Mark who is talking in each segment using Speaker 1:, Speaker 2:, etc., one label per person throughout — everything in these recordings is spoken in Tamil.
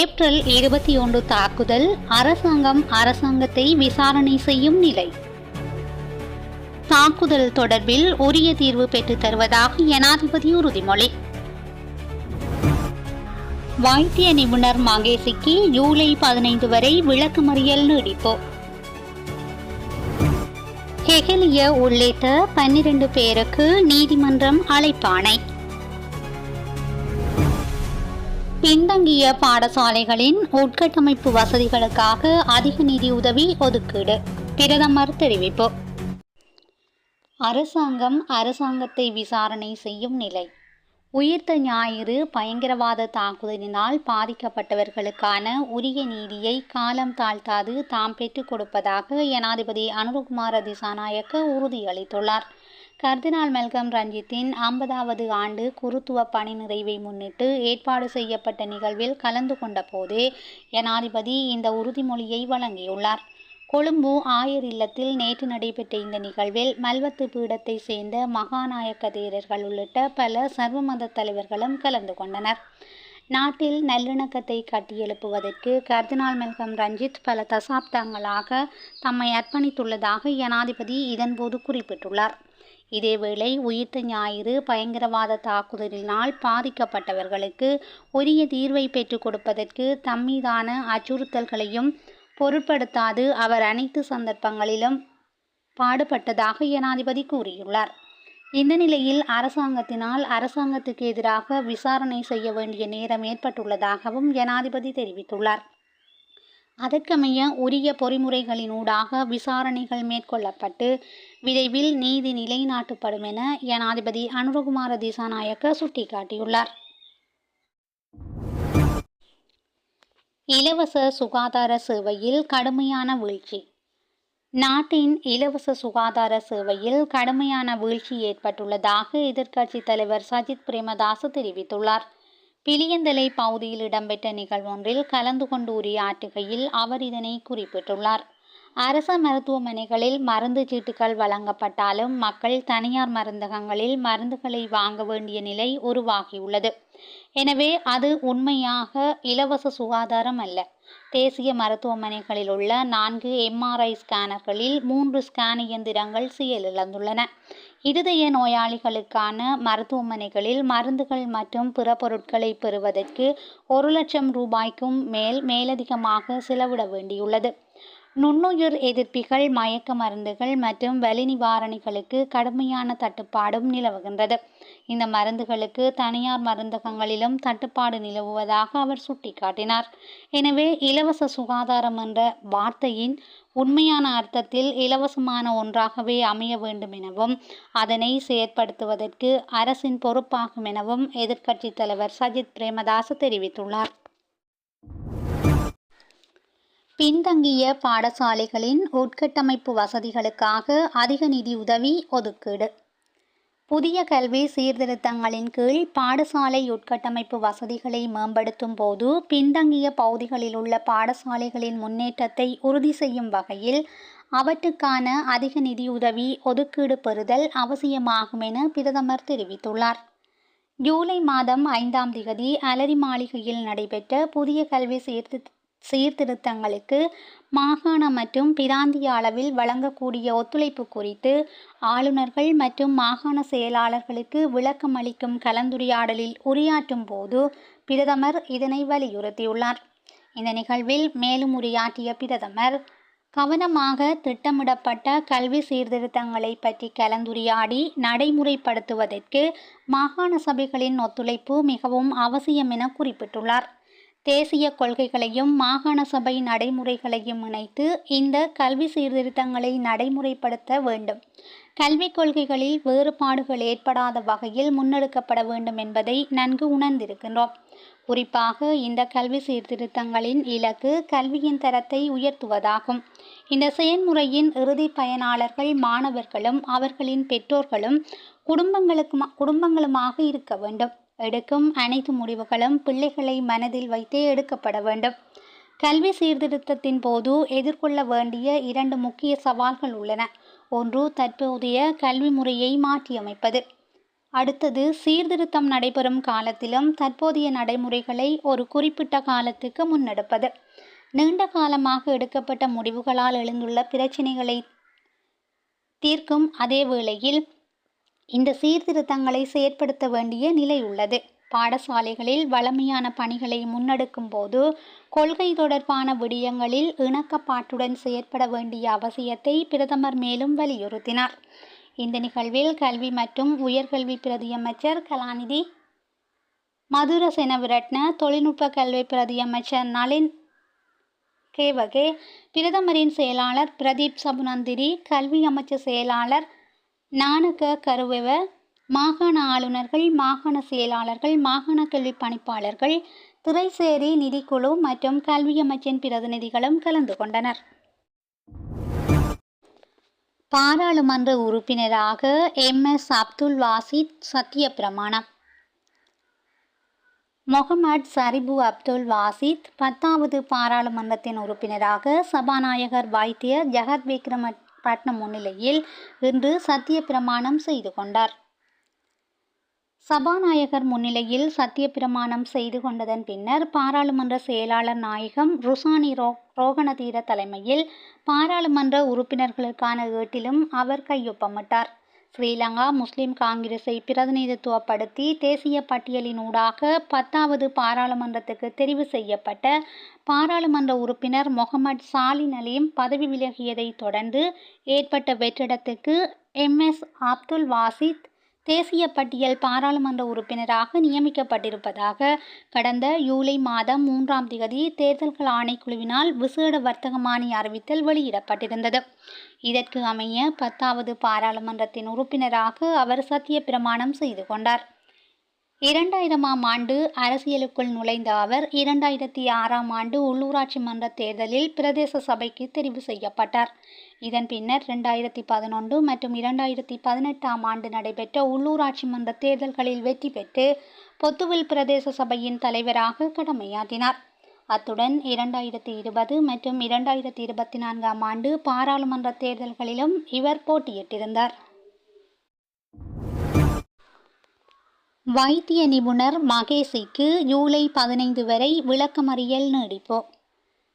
Speaker 1: ஏப்ரல் இருபத்தி ஒன்று தாக்குதல் அரசாங்கம் அரசாங்கத்தை விசாரணை செய்யும் நிலை. தாக்குதல் தொடர்பில் உரிய தீர்வு பெற்றுத் தருவதாக ஜனாதிபதி உறுதிமொழி. வைத்திய நிபுணர் மகேசிக்கு ஜூலை பதினைந்து வரை விளக்கமறியல் நீடிப்பு. ஹெகலிய உள்ளிட்ட பன்னிரண்டு பேருக்கு நீதிமன்றம் அழைப்பாணை. பின்தங்கிய பாடசாலைகளின் உட்கட்டமைப்பு வசதிகளுக்காக அதிக நிதி உதவி ஒதுக்கீடு. பிரதமர் தெரிவிப்பு. அரசாங்கம் அரசாங்கத்தை விசாரணை செய்யும் நிலை. உயிர்த்த ஞாயிறு பயங்கரவாத தாக்குதலினால் பாதிக்கப்பட்டவர்களுக்கான உரிய நீதியை காலம் தாழ்த்தாது தாம் பெற்றுக் கொடுப்பதாக ஜனாதிபதி அனுருகுமார திசாநாயக்க உறுதியளித்துள்ளார். கர்தினால் மெல்கம் ரஞ்சித்தின் ஐம்பதாவது ஆண்டு குருத்துவ பணி நிறைவை முன்னிட்டு ஏற்பாடு செய்யப்பட்ட நிகழ்வில் கலந்து கொண்ட போதே ஜனாதிபதி இந்த உறுதிமொழியை வழங்கியுள்ளார். கொழும்பு ஆயர் இல்லத்தில் நேற்று நடைபெற்ற இந்த நிகழ்வில் மல்வத்து பீடத்தை சேர்ந்த மகாநாயக்க தேரர்கள் உள்ளிட்ட பல சர்வமத தலைவர்களும் கலந்து கொண்டனர். நாட்டில் நல்லிணக்கத்தை கட்டியெழுப்புவதற்கு கர்தினால் மெல்கம் ரஞ்சித் பல தசாப்தங்களாக தம்மை அர்ப்பணித்துள்ளதாக ஜனாதிபதி இதன்போது குறிப்பிட்டுள்ளார். இதேவேளை உயிர்த்த ஞாயிறு பயங்கரவாத தாக்குதலினால் பாதிக்கப்பட்டவர்களுக்கு உரிய தீர்வை பெற்றுக் கொடுப்பதற்கு தம்மீதான அச்சுறுத்தல்களையும் பொருட்படுத்தாது அவர் அனைத்து சந்தர்ப்பங்களிலும் பாடுபட்டதாக ஜனாதிபதி கூறியுள்ளார். இந்த நிலையில் அரசாங்கத்தினால் அரசாங்கத்துக்கு எதிராக விசாரணை செய்ய வேண்டிய நேரம் ஏற்பட்டுள்ளதாகவும் ஜனாதிபதி தெரிவித்துள்ளார். அதற்கமைய உரிய பொறிமுறைகளினூடாக விசாரணைகள் மேற்கொள்ளப்பட்டு விரைவில் நீதி நிலைநாட்டப்படும் என ஜனாதிபதி அனுரகுமார திசாநாயக்க சுட்டிக்காட்டியுள்ளார். இலவச சுகாதார சேவையில் கடுமையான வீழ்ச்சி. நாட்டின் இலவச சுகாதார சேவையில் கடுமையான வீழ்ச்சி ஏற்பட்டுள்ளதாக எதிர்க்கட்சித் தலைவர் சஜித் பிரேமதாஸ் தெரிவித்துள்ளார். பிலியந்தலை பகுதியில் இடம்பெற்ற நிகழ்வொன்றில் கலந்து கொண்டு உரையாற்றுகையில் அவர் இதனை குறிப்பிட்டுள்ளார். அரச மருத்துவமனைகளில் மருந்து சீட்டுகள் வழங்கப்பட்டாலும் மக்கள் தனியார் மருந்தகங்களில் மருந்துகளை வாங்க வேண்டிய நிலை உருவாகியுள்ளது. எனவே அது உண்மையாக இலவச சுகாதாரம் அல்ல. தேசிய மருத்துவமனைகளில் உள்ள நான்கு எம்ஆர்ஐ ஸ்கேனர்களில் மூன்று ஸ்கேன் இயந்திரங்கள் செயலிழந்துள்ளன இருதய நோயாளிகளுக்கான மருத்துவமனைகளில் மருந்துகள் மற்றும் பிற பொருட்களை பெறுவதற்கு ஒரு லட்சம் ரூபாய்க்கும் மேல் மேலதிகமாக செலவிட வேண்டியுள்ளது. நுண்ணுயிர் எதிர்ப்பிகள் மயக்க மருந்துகள் மற்றும் வலி நிவாரணிகளுக்கு கடுமையான தட்டுப்பாடும் நிலவுகின்றது. இந்த மருந்துகளுக்கு தனியார் மருந்தகங்களிலும் தட்டுப்பாடு நிலவுவதாக அவர் சுட்டிக்காட்டினார். எனவே இலவச சுகாதாரம் என்ற வார்த்தையின் உண்மையான அர்த்தத்தில் இலவசமான ஒன்றாகவே அமைய வேண்டும் எனவும் அதனை செயற்படுத்துவதற்கு அரசின் பொறுப்பாகும் எனவும் எதிர்க்கட்சித் தலைவர் சஜித் பிரேமதாஸ் தெரிவித்துள்ளார். பின்தங்கிய பாடசாலைகளின் உட்கட்டமைப்பு வசதிகளுக்காக அதிக நிதி உதவி ஒதுக்கீடு. புதிய கல்வி சீர்திருத்தங்களின் கீழ் பாடசாலை உட்கட்டமைப்பு வசதிகளை மேம்படுத்தும் போது பின்தங்கிய பகுதிகளில் உள்ள பாடசாலைகளின் முன்னேற்றத்தை உறுதி செய்யும் வகையில் அவற்றுக்கான அதிக நிதியுதவி ஒதுக்கீடு பெறுதல் அவசியமாகும் என பிரதமர் தெரிவித்துள்ளார். ஜூலை மாதம் ஐந்தாம் திகதி அலரி மாளிகையில் நடைபெற்ற புதிய கல்வி சீர்திருத்த சீர்திருத்தங்களுக்கு மாகாண மற்றும் பிராந்திய அளவில் வழங்கக்கூடிய ஒத்துழைப்பு குறித்து ஆளுநர்கள் மற்றும் மாகாண செயலாளர்களுக்கு விளக்கம் அளிக்கும் கலந்துரையாடலில் உரையாற்றும் போது பிரதமர் இதனை வலியுறுத்தியுள்ளார். இந்த நிகழ்வில் மேலும் உரையாற்றிய பிரதமர் கவனமாக திட்டமிடப்பட்ட கல்வி சீர்திருத்தங்களை பற்றி கலந்துரையாடி நடைமுறைப்படுத்துவதற்கு மாகாண சபைகளின் ஒத்துழைப்பு மிகவும் அவசியம் என குறிப்பிட்டுள்ளார். தேசிய கொள்கைகளையும் மாகாண சபை நடைமுறைகளையும் இணைத்து இந்த கல்வி சீர்திருத்தங்களை நடைமுறைப்படுத்த வேண்டும். கல்விக் கொள்கைகளில் வேறுபாடுகள் ஏற்படாத வகையில் முன்னெடுக்கப்பட வேண்டும் என்பதை நன்கு உணர்ந்திருக்கின்றோம். குறிப்பாக இந்த கல்வி சீர்திருத்தங்களின் இலக்கு கல்வியின் தரத்தை உயர்த்துவதாகும். இந்த செயல்முறையின் இறுதி பயனாளர்கள் மாணவர்களும் அவர்களின் பெற்றோர்களும் குடும்பங்களுக்கு குடும்பங்களுமாக இருக்க வேண்டும். எடுக்கும் அனைத்து முடிவுகளும் பிள்ளைகளை மனதில் வைத்தே எடுக்கப்பட வேண்டும். கல்வி சீர்திருத்தத்தின் போது எதிர்கொள்ள வேண்டிய இரண்டு முக்கிய சவால்கள் உள்ளன. ஒன்று தற்போதைய கல்வி முறையை மாற்றியமைப்பது. அடுத்தது சீர்திருத்தம் நடைபெறும் காலத்திலும் தற்போதைய நடைமுறைகளை ஒரு குறிப்பிட்ட காலத்துக்கு முன்னெடுப்பது. நீண்ட காலமாக எடுக்கப்பட்ட முடிவுகளால் எழுந்துள்ள பிரச்சினைகளை தீர்க்கும் அதே வேளையில் இந்த சீர்திருத்தங்களை செயற்படுத்த வேண்டிய நிலை உள்ளது. பாடசாலைகளில் வளமையான பணிகளை முன்னெடுக்கும் போது கொள்கை தொடர்பான விடயங்களில் இணக்கப்பாட்டுடன் செயற்பட வேண்டிய அவசியத்தை பிரதமர் மேலும் வலியுறுத்தினார். இந்த நிகழ்வில் கல்வி மற்றும் உயர்கல்வி பிரதியமைச்சர் கலாநிதி மதுர செனவிரட்ன தொழில்நுட்ப கல்வி பிரதியமைச்சர் நளின் கேவகே பிரதமரின் செயலாளர் பிரதீப் சபுநந்திரி கல்வி அமைச்சர் செயலாளர் நாணக கருவெவ மாகாண ஆளுநர்கள் மாகாண செயலாளர்கள் மாகாண கல்வி பணிப்பாளர்கள் திரைசேரி நிதிக்குழு மற்றும் கல்வி அமைச்சின் பிரதிநிதிகளும் கலந்து கொண்டனர். பாராளுமன்ற உறுப்பினராக எம். எஸ். அப்துல் வாசித் சத்திய பிரமாணம் மொஹமட் சரிபு அப்துல் வாசித் பத்தாவது பாராளுமன்றத்தின் உறுப்பினராக சபாநாயகர் வைத்திய ஜெகத் விக்ரம பட்னம் முன்னிலையில் இன்று சத்திய பிரமாணம் செய்து கொண்டார். சபாநாயகர் முன்னிலையில் சத்திய பிரமாணம் செய்து கொண்டதன் பின்னர் பாராளுமன்ற செயலாளர் நாயகம் ருசானி ரோ ரோகணதீர தலைமையில் பாராளுமன்ற உறுப்பினர்களுக்கான ஏட்டிலும் அவர் கையொப்பமிட்டார். ஸ்ரீலங்கா முஸ்லிம் காங்கிரஸை பிரதிநிதித்துவப்படுத்தி தேசிய பட்டியலின் ஊடாக பத்தாவது பாராளுமன்றத்துக்கு தெரிவு செய்யப்பட்ட பாராளுமன்ற உறுப்பினர் முகமது சாலின் அலீம் பதவி விலகியதை தொடர்ந்து ஏற்பட்ட வெற்றிடத்துக்கு எம் எஸ் அப்துல் வாசித் தேசிய பட்டியல் பாராளுமன்ற உறுப்பினராக நியமிக்கப்பட்டிருப்பதாக கடந்த ஜூலை மாதம் மூன்றாம் திகதி தேர்தல்கள் ஆணைக்குழுவினால் விசேட வர்த்தகமானி அறிவித்தல் வெளியிடப்பட்டிருந்தது. இதற்கு அமைய பத்தாவது பாராளுமன்றத்தின் உறுப்பினராக அவர் சத்திய பிரமாணம் செய்து கொண்டார். இரண்டாயிரமாம் ஆண்டு அரசியலுக்குள் நுழைந்த அவர் இரண்டாயிரத்தி ஆறாம் ஆண்டு உள்ளூராட்சி மன்ற தேர்தலில் பிரதேச சபைக்கு தெரிவு செய்யப்பட்டார். இதன் பின்னர் இரண்டாயிரத்தி பதினொன்று மற்றும் இரண்டாயிரத்தி பதினெட்டாம் ஆண்டு நடைபெற்ற உள்ளூராட்சி மன்ற தேர்தல்களில் வெற்றி பெற்று பொத்துவில் பிரதேச சபையின் தலைவராக கடமையாற்றினார். அத்துடன் இரண்டாயிரத்தி இருபது மற்றும் இரண்டாயிரத்தி இருபத்தி நான்காம் ஆண்டு பாராளுமன்ற தேர்தல்களிலும் இவர் போட்டியிட்டிருந்தார். வைத்திய நிபுணர் மகேஷிக்கு ஜூலை பதினைந்து வரை விளக்கமறியல் நீடிப்பு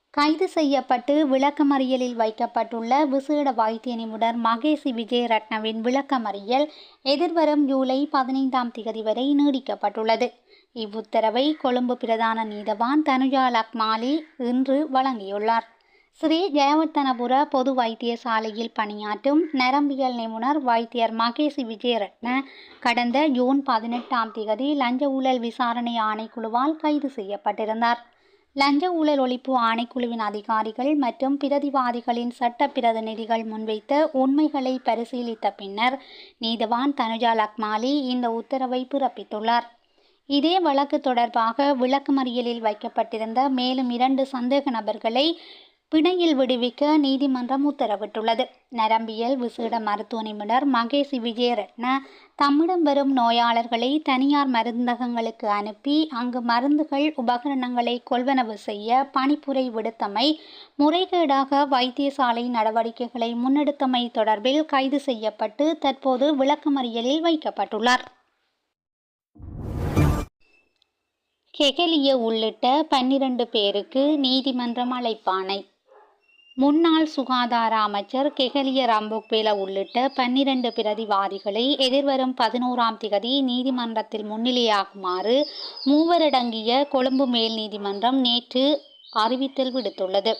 Speaker 1: கைது செய்யப்பட்டு விளக்கமறியலில் வைக்கப்பட்டுள்ள விசேட வைத்திய நிபுணர் மகேசி விஜயரட்னவின் விளக்கமறியல் எதிர்வரும் ஜூலை பதினைந்தாம் திகதி வரை நீடிக்கப்பட்டுள்ளது. இவ்வுத்தரவை கொழும்பு பிரதான நீதவான் தனுஜா லக்மாலி இன்று வழங்கியுள்ளார். ஸ்ரீ ஜெயவர்த்தனபுர பொது வைத்தியசாலையில் பணியாற்றும் நரம்பியல் நிபுணர் வைத்தியர் மகேசி விஜயரட்ன கடந்த ஜூன் பதினெட்டாம் திகதி லஞ்ச ஊழல் விசாரணை ஆணைக்குழுவால் கைது செய்யப்பட்டிருந்தார். லஞ்ச ஊழல் ஒழிப்பு ஆணைக்குழுவின் அதிகாரிகள் மற்றும் பிரதிவாதிகளின் சட்ட பிரதிநிதிகள் முன்வைத்த உண்மைகளை பரிசீலித்த பின்னர் நீதவான் தனுஜா லக்மாலி இந்த உத்தரவை பிறப்பித்துள்ளார். இதே வழக்கு தொடர்பாக விளக்குமறியலில் வைக்கப்பட்டிருந்த மேலும் இரண்டு சந்தேக நபர்களை பிணையில் விடுவிக்க நீதிமன்றம் உத்தரவிட்டுள்ளது. நரம்பியல் விசேட மருத்துவ நிபுணர் மகேஷ் விஜயரத்ன தம்மிடம் வரும் நோயாளர்களை தனியார் மருந்தகங்களுக்கு அனுப்பி அங்கு மருந்துகள் உபகரணங்களை கொள்வனவு செய்ய பணிப்புரை விடுத்தமை முறைகேடாக வைத்தியசாலை நடவடிக்கைகளை முன்னெடுத்தமை தொடர்பில் கைது செய்யப்பட்டு தற்போது விளக்கமறியலில் வைக்கப்பட்டுள்ளார். கெகலிய உள்ளிட்ட பன்னிரண்டு பேருக்கு நீதிமன்றம் அழைப்பானை முன்னாள் சுகாதார அமைச்சர் கெகலிய ரம்புக்வேல உள்ளிட்ட பன்னிரண்டு பிரதிவாதிகளை எதிர்வரும் பதினோராம் திகதி நீதிமன்றத்தில் முன்னிலையாகுமாறு மூவரடங்கிய கொழும்பு மேல் நீதிமன்றம் நேற்று அறிவித்தல் விடுத்துள்ளது.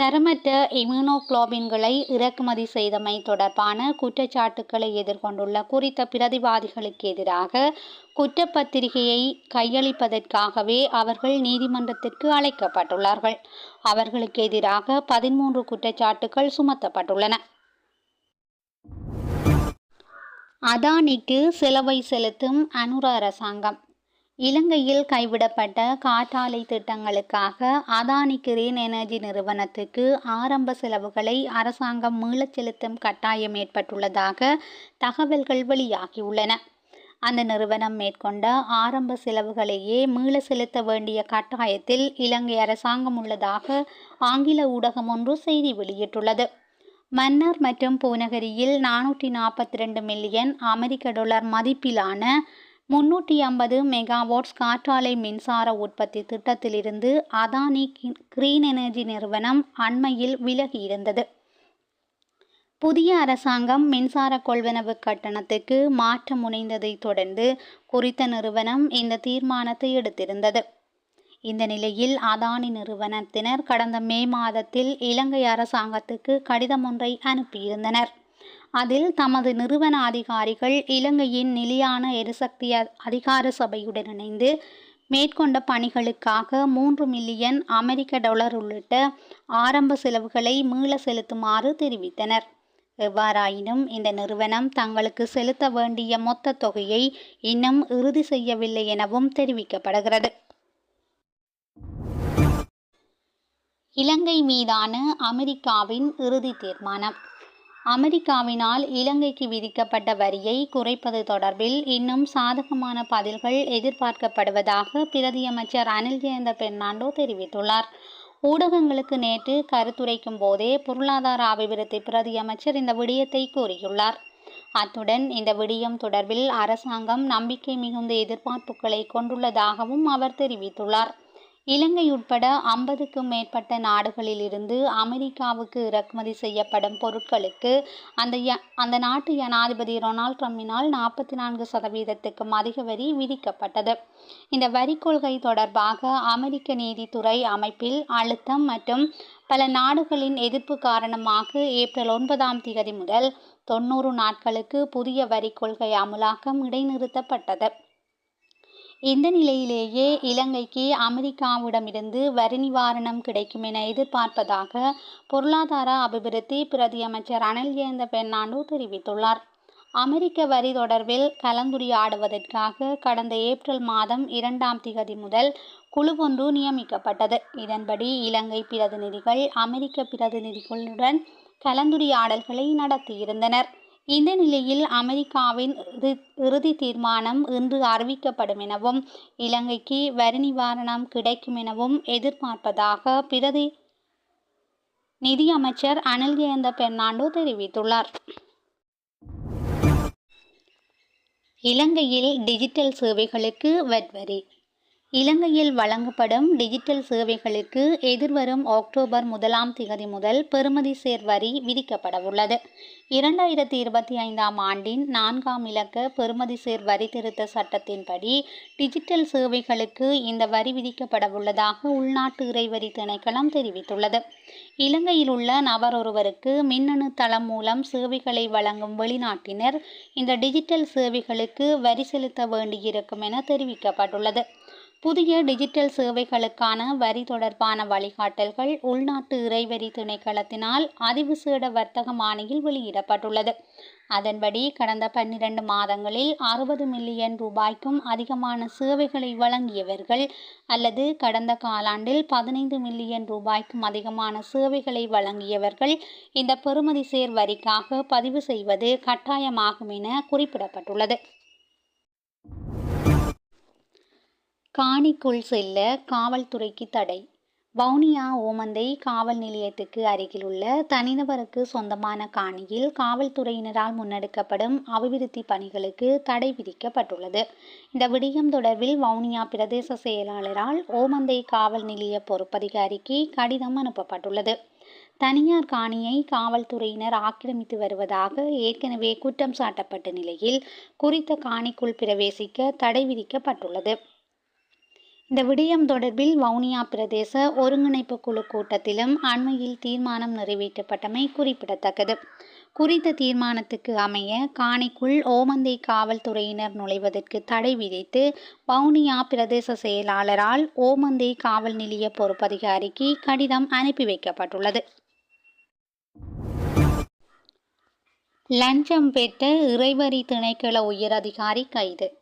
Speaker 1: தரமற்ற இம்யூனோக்ளோபின்களை இறக்குமதி செய்தமை தொடர்பான குற்றச்சாட்டுக்களை எதிர்கொண்டுள்ள குறித்த பிரதிவாதிகளுக்கு எதிராக குற்றப்பத்திரிகையை கையளிப்பதற்காகவே அவர்கள் நீதிமன்றத்திற்கு அழைக்கப்பட்டுள்ளார்கள். அவர்களுக்கு எதிராக பதிமூன்று குற்றச்சாட்டுகள் சுமத்தப்பட்டுள்ளன. அதானிக்கு செலவை செலுத்தும் அனுர அரசாங்கம். இலங்கையில் கைவிடப்பட்ட காற்றாலை திட்டங்களுக்காக அதானி கிரீன் எனர்ஜி நிறுவனத்துக்கு ஆரம்ப செலவுகளை அரசாங்கம் மீளச் செலுத்தும் கட்டாயம் ஏற்பட்டுள்ளதாக தகவல்கள் வெளியாகியுள்ளன. அந்த நிறுவனம் மேற்கொண்ட ஆரம்ப செலவுகளையே மீள செலுத்த வேண்டிய கட்டாயத்தில் இலங்கை அரசாங்கம் உள்ளதாக ஆங்கில ஊடகம் ஒன்று செய்தி வெளியிட்டுள்ளது. மன்னார் மற்றும் பூநகரியில் நானூற்றி நாற்பத்தி ரெண்டு மில்லியன் அமெரிக்க டாலர் மதிப்பிலான முன்னூற்றி ஐம்பது மெகாவாட்ஸ் காற்றாலை மின்சார உற்பத்தி திட்டத்திலிருந்து அதானி கிரீன் எனர்ஜி நிறுவனம் அண்மையில் விலகியிருந்தது புதிய அரசாங்கம் மின்சார கொள்வனவு கட்டணத்துக்கு மாற்ற முனைந்ததைத் தொடர்ந்து குறித்த நிறுவனம் இந்த தீர்மானத்தை எடுத்திருந்தது. இந்த நிலையில் அதானி நிறுவனத்தினர் கடந்த மே மாதத்தில் இலங்கை அரசாங்கத்துக்கு கடிதம் ஒன்றை அனுப்பியிருந்தனர். அதில் தமது நிறுவன அதிகாரிகள் இலங்கையின் நிலையான எரிசக்தி அதிகார சபையுடன் இணைந்து மேற்கொண்ட பணிகளுக்காக மூன்று மில்லியன் அமெரிக்க டாலர் உள்ளிட்ட ஆரம்ப செலவுகளை மீள செலுத்துமாறு தெரிவித்தனர். எவ்வாறாயினும் இந்த நிறுவனம் தங்களுக்கு செலுத்த வேண்டிய மொத்த தொகையை இன்னும் இறுதி செய்யவில்லை எனவும் தெரிவிக்கப்படுகிறது. இலங்கை மீதான அமெரிக்காவின் இறுதி தீர்மானம். அமெரிக்காவினால் இலங்கைக்கு விதிக்கப்பட்ட வரியை குறைப்பது தொடர்பில் இன்னும் சாதகமான பதில்கள் எதிர்பார்க்கப்படுவதாக பிரதியமைச்சர் அனில் ஜெயந்த பெர்னாண்டோ தெரிவித்துள்ளார். ஊடகங்களுக்கு நேற்று கருத்துரைக்கும் போதே பொருளாதார அபிவிருத்தி பிரதியமைச்சர் இந்த விடயத்தை கூறியுள்ளார். அத்துடன் இந்த விடயம் தொடர்பில் அரசாங்கம் நம்பிக்கை மிகுந்த எதிர்பார்ப்புகளை கொண்டுள்ளதாகவும் அவர் தெரிவித்துள்ளார். இலங்கை உட்பட ஐம்பதுக்கும் மேற்பட்ட நாடுகளில் இருந்து அமெரிக்காவுக்கு இறக்குமதி செய்யப்படும் பொருட்களுக்கு அந்த அந்த நாட்டு ஜனாதிபதி ரொனால்ட் ட்ரம்பினால் நாற்பத்தி நான்கு சதவீதத்துக்கும் அதிக வரி விதிக்கப்பட்டது. இந்த வரி கொள்கை தொடர்பாக அமெரிக்க நீதித்துறை அமைப்பில் அழுத்தம் மற்றும் பல நாடுகளின் எதிர்ப்பு காரணமாக ஏப்ரல் ஒன்பதாம் தேதி முதல் தொண்ணூறு நாட்களுக்கு புதிய வரி கொள்கை அமுலாக்கம் இடைநிறுத்தப்பட்டது. இந்த நிலையிலேயே இலங்கைக்கு அமெரிக்காவிடமிருந்து வரி நிவாரணம் கிடைக்கும் என எதிர்பார்ப்பதாக பொருளாதார அபிவிருத்தி பிரதியமைச்சர் அனல் அனில் ஜெயந்த பெர்னாண்டோ தெரிவித்துள்ளார். அமெரிக்க வரி தொடர்பில் கலந்துரையாடுவதற்காக கடந்த ஏப்ரல் மாதம் இரண்டாம் திகதி முதல் குழு ஒன்று நியமிக்கப்பட்டது. இதன்படி இலங்கை பிரதிநிதிகள் அமெரிக்க பிரதிநிதிகளுடன் கலந்துரையாடல்களை நடத்தியிருந்தனர். இந்த நிலையில் அமெரிக்காவின் இறுதி தீர்மானம் இன்று அறிவிக்கப்படும் எனவும் இலங்கைக்கு வரி நிவாரணம் கிடைக்கும் எனவும் எதிர்பார்ப்பதாக பிரதி நிதியமைச்சர் அனில் ஜெயந்த பெர்னாண்டோ தெரிவித்துள்ளார். இலங்கையில் டிஜிட்டல் சேவைகளுக்கு வெட்வரி இலங்கையில் வழங்கப்படும் டிஜிட்டல் சேவைகளுக்கு எதிர்வரும் அக்டோபர் முதலாம் திகதி முதல் பெறுமதி சேர் வரி விதிக்கப்படவுள்ளது. இரண்டாயிரத்தி இருபத்தி ஐந்தாம் ஆண்டின் நான்காம் இலக்க பெறுமதி சேர் வரி திருத்த சட்டத்தின்படி டிஜிட்டல் சேவைகளுக்கு இந்த வரி விதிக்கப்படவுள்ளதாக உள்நாட்டு இறைவரி திணைக்களம் தெரிவித்துள்ளது. இலங்கையில் உள்ள நபர் ஒருவருக்கு மின்னணு தளம் மூலம் சேவைகளை வழங்கும் வெளிநாட்டினர் இந்த டிஜிட்டல் சேவைகளுக்கு வரி செலுத்த வேண்டியிருக்கும் என தெரிவிக்கப்பட்டுள்ளது. புதிய டிஜிட்டல் சேவைகளுக்கான வரி தொடர்பான வழிகாட்டல்கள் உள்நாட்டு இறைவரி திணைக்களத்தினால் அதிவிசேட வர்த்தக மானியில் வெளியிடப்பட்டுள்ளது. அதன்படி கடந்த பன்னிரண்டு மாதங்களில் அறுபது மில்லியன் ரூபாய்க்கும் அதிகமான சேவைகளை வழங்கியவர்கள் அல்லது கடந்த காலாண்டில் பதினைந்து மில்லியன் ரூபாய்க்கும் அதிகமான சேவைகளை வழங்கியவர்கள் இந்த பெறுமதி சேர் வரிக்காக பதிவு செய்வது கட்டாயமாகும் என குறிப்பிடப்பட்டுள்ளது. காணிக்குள் செல்ல காவல்துறைக்கு தடை. வவுனியா ஓமந்தை காவல் நிலையத்துக்கு அருகில் உள்ள தனிநபருக்கு சொந்தமான காணியில் காவல்துறையினரால் முன்னெடுக்கப்படும் அபிவிருத்தி பணிகளுக்கு தடை விதிக்கப்பட்டுள்ளது. இந்த விடயம் தொடர்பில் வவுனியா பிரதேச செயலாளரால் ஓமந்தை காவல் நிலைய பொறுப்பதிகாரிக்கு கடிதம் அனுப்பப்பட்டுள்ளது. தனியார் காணியை காவல்துறையினர் ஆக்கிரமித்து வருவதாக ஏற்கனவே குற்றம் சாட்டப்பட்ட நிலையில் குறித்த காணிக்குள் பிரவேசிக்க தடை விதிக்கப்பட்டுள்ளது. இந்த விடயம் தொடர்பில் வவுனியா பிரதேச ஒருங்கிணைப்பு குழு கூட்டத்திலும் அண்மையில் தீர்மானம் நிறைவேற்றப்பட்டமை குறிப்பிடத்தக்கது. குறித்த தீர்மானத்துக்கு அமைய காணிக்குள் ஓமந்தை காவல்துறையினர் நுழைவதற்கு தடை விதித்து வவுனியா பிரதேச செயலாளரால் ஓமந்தை காவல் நிலைய பொறுப்பதிகாரிக்கு கடிதம் அனுப்பி வைக்கப்பட்டுள்ளது. லஞ்சம் பெற்ற இறைவரி திணைக்கள உயரதிகாரி கைது.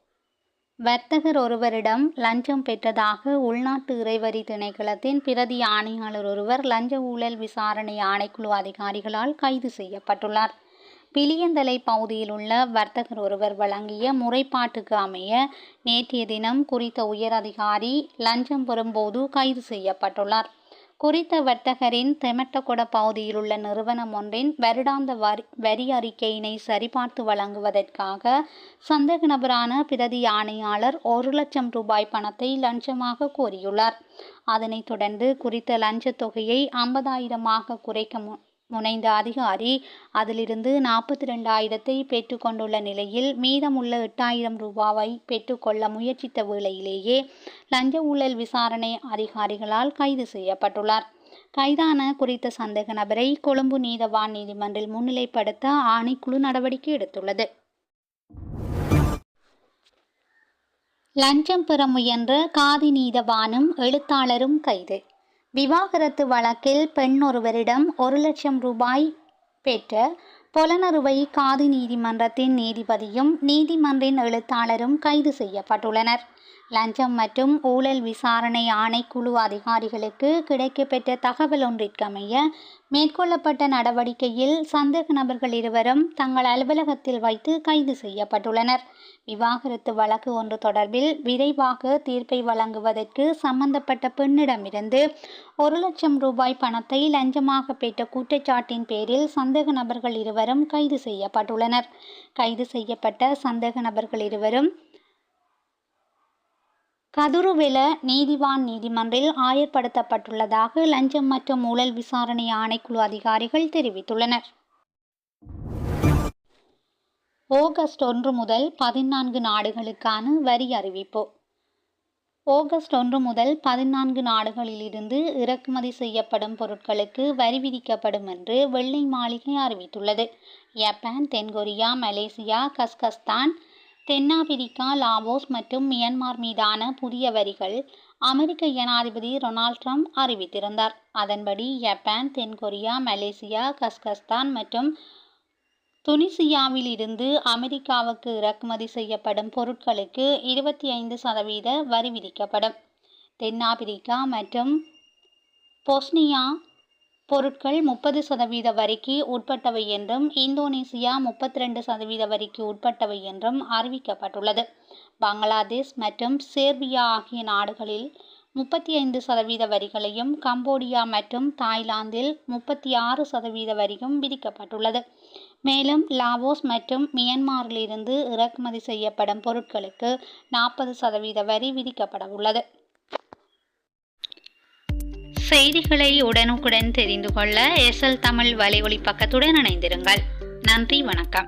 Speaker 1: வர்த்தகர் ஒருவரிடம் லஞ்சம் பெற்றதாக உள்நாட்டு இறைவரி திணைக்களத்தின் பிரதி ஆணையாளர் ஒருவர் லஞ்ச ஊழல் விசாரணை ஆணைக்குழு அதிகாரிகளால் கைது செய்யப்பட்டுள்ளார். பிலியந்தலை பகுதியில் உள்ள வர்த்தகர் ஒருவர் வழங்கிய முறைப்பாட்டுக்கு அமைய நேற்றைய தினம் குறித்த உயர் அதிகாரி லஞ்சம் பெறும்போது கைது செய்யப்பட்டுள்ளார். குறித்த வர்த்தகரின் தெமட்டகொட பகுதியில் உள்ள நிறுவனம் ஒன்றின் வருடாந்த வரி வரி அறிக்கையினை சரிபார்த்து வழங்குவதற்காக சந்தேக நபரான பிரதி ஆணையாளர் ஒரு லட்சம் ரூபாய் பணத்தை லஞ்சமாக கோரியுள்ளார். அதனைத் தொடர்ந்து குறித்த லஞ்சத் தொகையை ஐம்பதாயிரமாக குறைக்க முன் முனைந்த அதிகாரி அதிலிருந்து நாற்பத்தி ரெண்டாயிரத்தை பெற்றுக்கொண்டுள்ள நிலையில் மீதமுள்ள எட்டாயிரம் ரூபாவை பெற்றுக்கொள்ள முயற்சித்த வேளையிலேயே லஞ்ச ஊழல் விசாரணை அதிகாரிகளால் கைது செய்யப்பட்டுள்ளார். கைதான குறித்த சந்தேக நபரை கொழும்பு நீதவான் நீதிமன்றில் முன்னிலைப்படுத்த ஆணைக்குழு நடவடிக்கை எடுத்துள்ளது. லஞ்சம் பெற முயன்ற காதி நீதவானும் எழுத்தாளரும் கைது. விவாகரத்து வழக்கில் பெண் ஒருவரிடம் ஒரு லட்சம் ரூபாய் பெற்ற பொலனறுவை காதி நீதிமன்றத்தின் நீதிபதியும் நீதிமன்றின் எழுத்தாளரும் கைது செய்யப்பட்டுள்ளனர். லஞ்சம் மற்றும் ஊழல் விசாரணை ஆணைக்குழு அதிகாரிகளுக்கு கிடைக்கப்பெற்ற தகவல் ஒன்றிற்கமைய மேற்கொள்ளப்பட்ட நடவடிக்கையில் சந்தேக நபர்கள் இருவரும் தங்கள் அலுவலகத்தில் வைத்து கைது செய்யப்பட்டுள்ளனர். விவாகரத்து வழக்கு ஒன்று தொடர்பில் விரைவாக தீர்ப்பை வழங்குவதற்கு சம்பந்தப்பட்ட பெண்ணிடமிருந்து ஒரு லட்சம் ரூபாய் பணத்தை லஞ்சமாக பெற்ற குற்றச்சாட்டின் பேரில் சந்தேக நபர்கள் இருவரும் கைது செய்யப்பட்டுள்ளனர். கைது செய்யப்பட்ட சந்தேக நபர்கள் இருவரும் கதுருவெல நீதிவான் நீதிமன்றில் ஆயர்படுத்தப்பட்டுள்ளதாக லஞ்சம் மற்றும் ஊழல் விசாரணை ஆணைக்குழு அதிகாரிகள் தெரிவித்துள்ளனர். ஆகஸ்ட் ஒன்று முதல் பதினான்கு நாடுகளுக்கான வரி அறிவிப்பு. ஆகஸ்ட் ஒன்று முதல் பதினான்கு நாடுகளிலிருந்து இறக்குமதி செய்யப்படும் பொருட்களுக்கு வரி விதிக்கப்படும் என்று வெள்ளை மாளிகை அறிவித்துள்ளது. ஜப்பான் தென்கொரியா மலேசியா கஸ்கஸ்தான் தென்னாப்பிரிக்கா லாவோஸ் மற்றும் மியான்மர் மீதான புதிய வரிகள் அமெரிக்க ஜனாதிபதி ரொனால்ட் ட்ரம்ப் அறிவித்திருந்தார். அதன்படி ஜப்பான் தென்கொரியா மலேசியா கஸ்கஸ்தான் மற்றும் துனிசியாவில் இருந்து அமெரிக்காவுக்கு இறக்குமதி செய்யப்படும் பொருட்களுக்கு இருபத்தி ஐந்து சதவீத வரி விதிக்கப்படும். தென்னாப்பிரிக்கா மற்றும் பொஸ்னியா பொருட்கள் முப்பது சதவீத வரிக்கு உட்பட்டவை என்றும் இந்தோனேசியா முப்பத்தி ரெண்டு சதவீத வரிக்கு உட்பட்டவை என்றும் அறிவிக்கப்பட்டுள்ளது. பங்களாதேஷ் மற்றும் சேர்பியா ஆகிய நாடுகளில் முப்பத்தி ஐந்து சதவீத வரிகளையும் கம்போடியா மற்றும் தாய்லாந்தில் முப்பத்தி ஆறு சதவீத வரியும் விதிக்கப்பட்டுள்ளது. மேலும் லாவோஸ் மற்றும் மியன்மாரிலிருந்து இறக்குமதி செய்யப்படும் பொருட்களுக்கு நாற்பது சதவீத வரி விதிக்கப்பட உள்ளது செய்திகளை உடனுக்குடன் தெரிந்து கொள்ள எஸ்எல் தமிழ் வலையொலி பக்கத்துடன் இணைந்திருங்கள். நன்றி வணக்கம்.